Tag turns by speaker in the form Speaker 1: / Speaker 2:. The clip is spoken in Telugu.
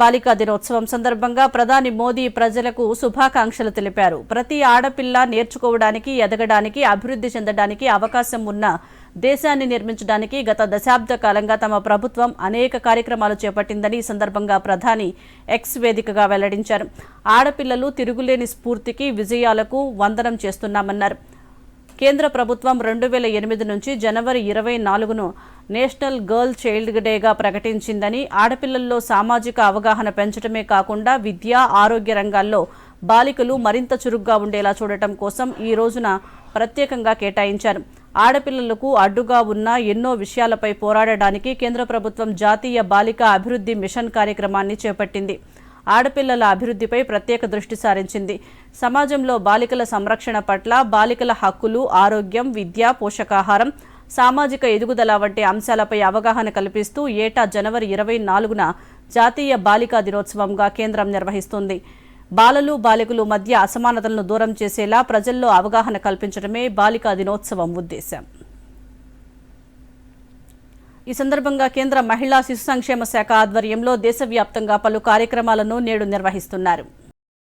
Speaker 1: బాలికా దినోత్సవం సందర్భంగా ప్రధాని మోదీ ప్రజలకు శుభాకాంక్షలు తెలిపారు. ప్రతి ఆడపిల్ల నేర్చుకోవడానికి ఎదగడానికి అభివృద్ధి చెందడానికి అవకాశం ఉన్న దేశాన్ని నిర్మించడానికి గత దశాబ్ద కాలంగా తమ ప్రభుత్వం అనేక కార్యక్రమాలు చేపట్టిందని ఈ సందర్భంగా ప్రధాని ఎక్స్ వేదికగా వెల్లడించారు. ఆడపిల్లలు తిరుగులేని స్ఫూర్తికి విజయాలకు వందనం చేస్తున్నామన్నారు. కేంద్ర ప్రభుత్వం రెండు వేల ఎనిమిది నుంచి జనవరి ఇరవై నాలుగును నేషనల్ గర్ల్ చైల్డ్ డేగా ప్రకటించిందని ఆడపిల్లల్లో సామాజిక అవగాహన పెంచడమే కాకుండా విద్య ఆరోగ్య రంగాల్లో బాలికలు మరింత చురుగ్గా ఉండేలా చూడటం కోసం ఈ రోజున ప్రత్యేకంగా కేటాయించారు. ఆడపిల్లలకు అడ్డుగా ఉన్న ఎన్నో విషయాలపై పోరాడడానికి కేంద్ర ప్రభుత్వం జాతీయ బాలిక అభివృద్ధి మిషన్ కార్యక్రమాన్ని చేపట్టింది. ఆడపిల్లల అభివృద్ధిపై ప్రత్యేక దృష్టి సారించింది. సమాజంలో బాలికల సంరక్షణ పట్ల బాలికల హక్కులు ఆరోగ్యం విద్య పోషకాహారం సామాజిక ఎదుగుదల వంటి అంశాలపై అవగాహన కల్పిస్తూ ఏటా జనవరి ఇరవై నాలుగున జాతీయ బాలికా దినోత్సవంగా కేంద్రం నిర్వహిస్తుంది. బాలలు బాలికలు మధ్య అసమానతలను దూరం చేసేలా ప్రజల్లో అవగాహన కల్పించడమే బాలికా దినోత్సవం ఉద్దేశం. ఈ సందర్భంగా కేంద్ర మహిళా శిశు సంక్షేమ శాఖ ఆధ్వర్యంలో దేశవ్యాప్తంగా పలు కార్యక్రమాలను నేడు నిర్వహిస్తున్నారు.